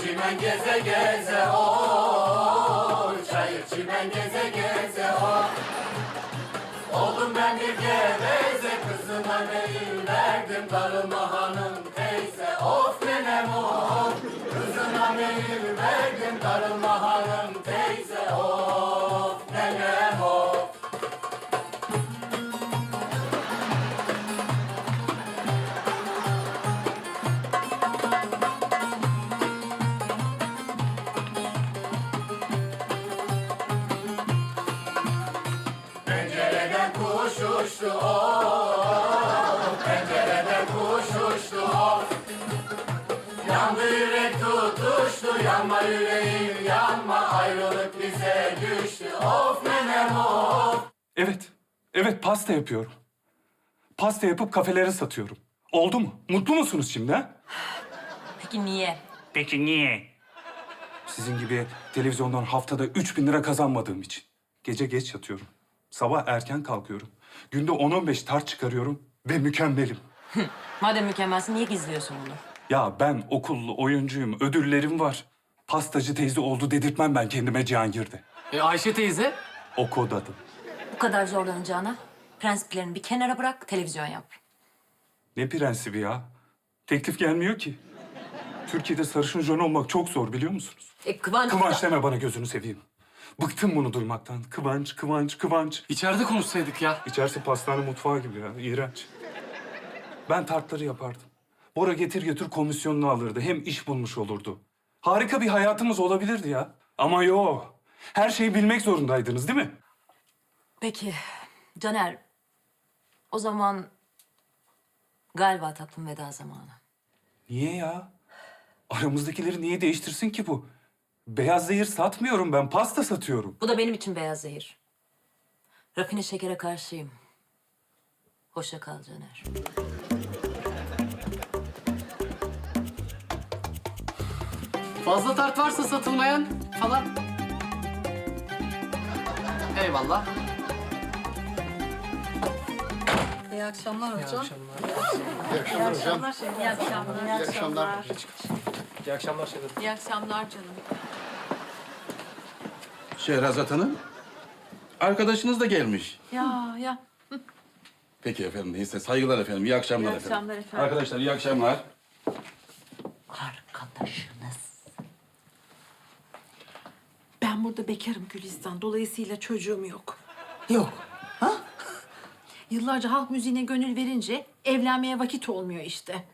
çimen geze geze o Çayır çimen geze geze o Oldum ben bir geveze kızıma meyil verdim? Darılma hanım teyze of nenem of Kızıma meyil verdim? Darılma hanım teyze of nenem kuş uçtu of Pencereden kuş uçtu of Yandı yürek tutuştu Yanma yüreğim yanma Ayrılık bize düştü Of nenem of Evet, evet pasta yapıyorum. Pasta yapıp kafelere satıyorum. Oldu mu? Mutlu musunuz şimdi ha? Peki niye? Peki niye? Sizin gibi televizyondan haftada 3000 lira kazanmadığım için. Gece geç yatıyorum. Sabah erken kalkıyorum. Günde 10-15 tart çıkarıyorum ve mükemmelim. Madem mükemmelsin niye gizliyorsun bunu? Ya ben okullu oyuncuyum, ödüllerim var. Pastacı teyze oldu dedirtmem ben kendime Cihangir'de. E Ayşe teyze? O kod adım. Bu kadar zorlanacağına prensiplerini bir kenara bırak, televizyon yap. Ne prensibi ya? Teklif gelmiyor ki. Türkiye'de sarışın jön olmak çok zor biliyor musunuz? E Kıvanç... Kıvanç deme bana gözünü seveyim. Bıktım bunu duymaktan. Kıvanç, Kıvanç, Kıvanç. İçeride konuşsaydık ya. İçerisi pastane mutfağı gibi ya. iğrenç. Ben tartları yapardım. Bora getir götür komisyonunu alırdı. Hem iş bulmuş olurdu. Harika bir hayatımız olabilirdi ya. Ama yo. Her şeyi bilmek zorundaydınız değil mi? Peki, Caner. O zaman galiba tatlım veda zamanı. Niye ya? Aramızdakileri niye değiştirsin ki bu? Beyaz zehir satmıyorum ben. Pasta satıyorum. Bu da benim için beyaz zehir. Rafine şekere karşıyım. Hoşça kal Caner. Fazla tart varsa satılmayan falan. Eyvallah. İyi akşamlar hocam. İyi akşamlar. İyi akşamlar. İyi akşamlar Şener. İyi akşamlar canım. Şehrazat Hanım, arkadaşınız da gelmiş. Ya ya. Peki efendim, neyse saygılar efendim. İyi akşamlar İyi efendim. akşamlar efendim. Arkadaşlar iyi akşamlar. Arkadaşınız. Ben burada bekarım Gülistan. Dolayısıyla çocuğum yok. Yok. Yıllarca halk müziğine gönül verince evlenmeye vakit olmuyor işte.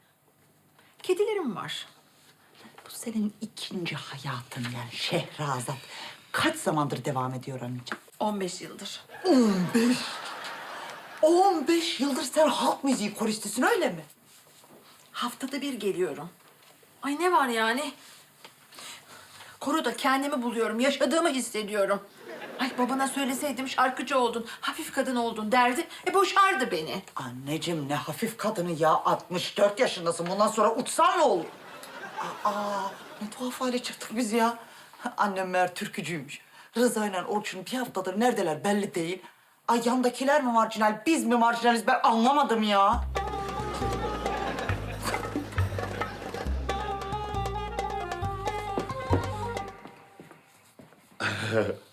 Kedilerim var. Bu senin ikinci hayatın yani Şehrazat. Kaç zamandır devam ediyor anneciğim? 15 yıldır. 15. 15 yıldır sen halk müziği koristisin öyle mi? Haftada bir geliyorum. Ay ne var yani? Koroda kendimi buluyorum, yaşadığımı hissediyorum. Ay babana söyleseydim şarkıcı oldun, hafif kadın oldun derdi. E boşardı beni. Anneciğim ne hafif kadını ya. 64 yaşındasın. Bundan sonra uçsan ne olur? Aa, ne tuhaf hale çıktık biz ya. Annem meğer türkücüymüş. Rıza ile Orçun bir haftadır neredeler belli değil. Ay yandakiler mi marjinal, biz mi marjinaliz ben anlamadım ya.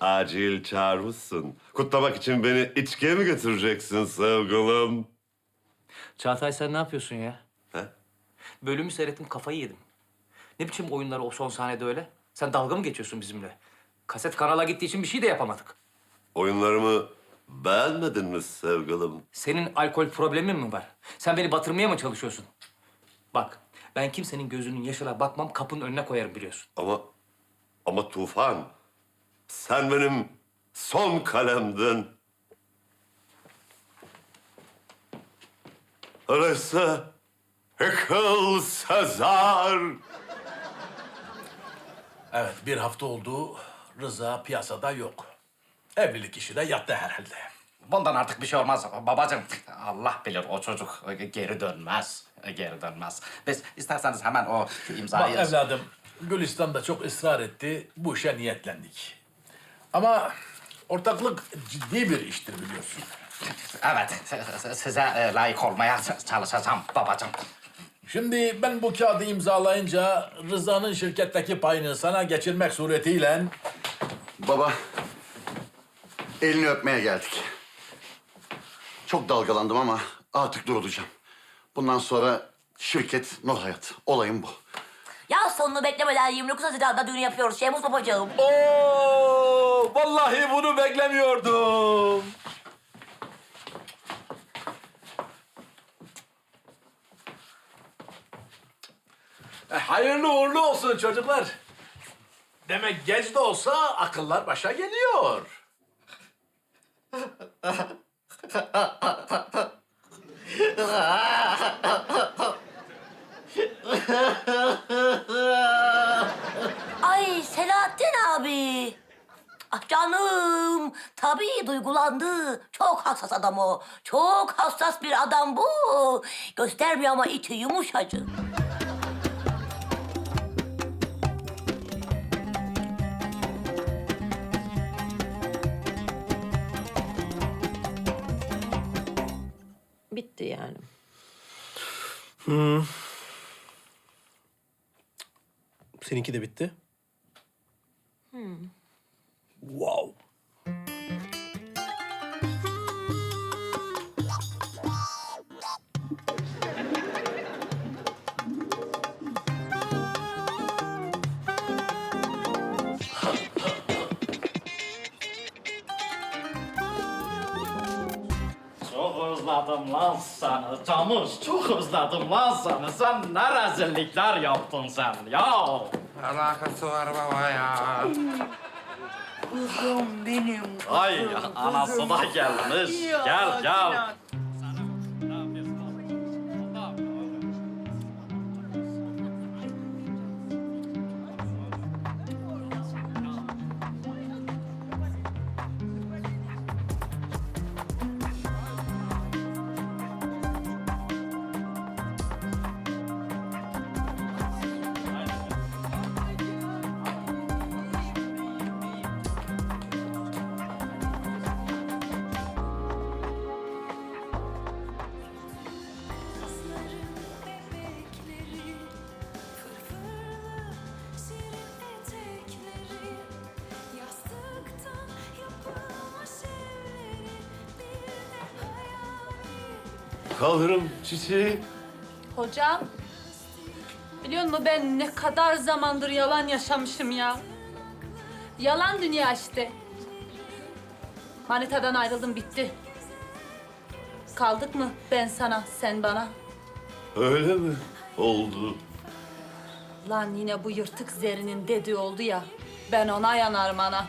Acil çağırmışsın. Kutlamak için beni içkiye mi götüreceksin sevgilim? Çağatay sen ne yapıyorsun ya? He? Bölümü seyrettim kafayı yedim. Ne biçim oyunlar o son sahnede öyle? Sen dalga mı geçiyorsun bizimle? Kaset kanala gittiği için bir şey de yapamadık. Oyunlarımı beğenmedin mi sevgilim? Senin alkol problemin mi var? Sen beni batırmaya mı çalışıyorsun? Bak ben kimsenin gözünün yaşına bakmam kapının önüne koyarım biliyorsun. Ama, ama Tufan, sen benim son kalemdin. Öyleyse yıkıl Sezar. Evet, bir hafta oldu. Rıza piyasada yok. Evlilik işi de yattı herhalde. Bundan artık bir şey olmaz babacığım. Allah bilir o çocuk geri dönmez. Geri dönmez. Biz isterseniz hemen o Bak imzayı... evladım, Gülistan da çok ısrar etti. Bu işe niyetlendik. Ama ortaklık ciddi bir iştir biliyorsun. Evet, size layık olmaya çalışacağım babacığım. Şimdi ben bu kağıdı imzalayınca Rıza'nın şirketteki payını sana geçirmek suretiyle... Baba, elini öpmeye geldik. Çok dalgalandım ama artık durulacağım. Bundan sonra şirket Nur Hayat. Olayım bu. Ya sonunu beklemeden 29 Haziran'da düğün yapıyoruz Şemus babacığım. Oo, vallahi bunu beklemiyordum. Hayırlı uğurlu olsun çocuklar. Demek geç de olsa akıllar başa geliyor. Ay Selahattin abi. Ah canım. Tabii duygulandı. Çok hassas adam o. Çok hassas bir adam bu. Göstermiyor ama içi yumuşacık. Bitti yani. Seninki de bitti. Wow. Özledim lan seni Camış. Çok özledim lan seni. Sen ne rezillikler yaptın sen ya. Alakası var baba ya. Kızım benim. Ay anası da gelmiş. Gel gel. Kaldırım çiçeği. Hocam, biliyor musun ben ne kadar zamandır yalan yaşamışım ya. Yalan dünya işte. Manitadan ayrıldım bitti. Kaldık mı ben sana, sen bana? Öyle mi oldu? Lan yine bu yırtık zerinin dediği oldu ya. Ben ona yanarım ana.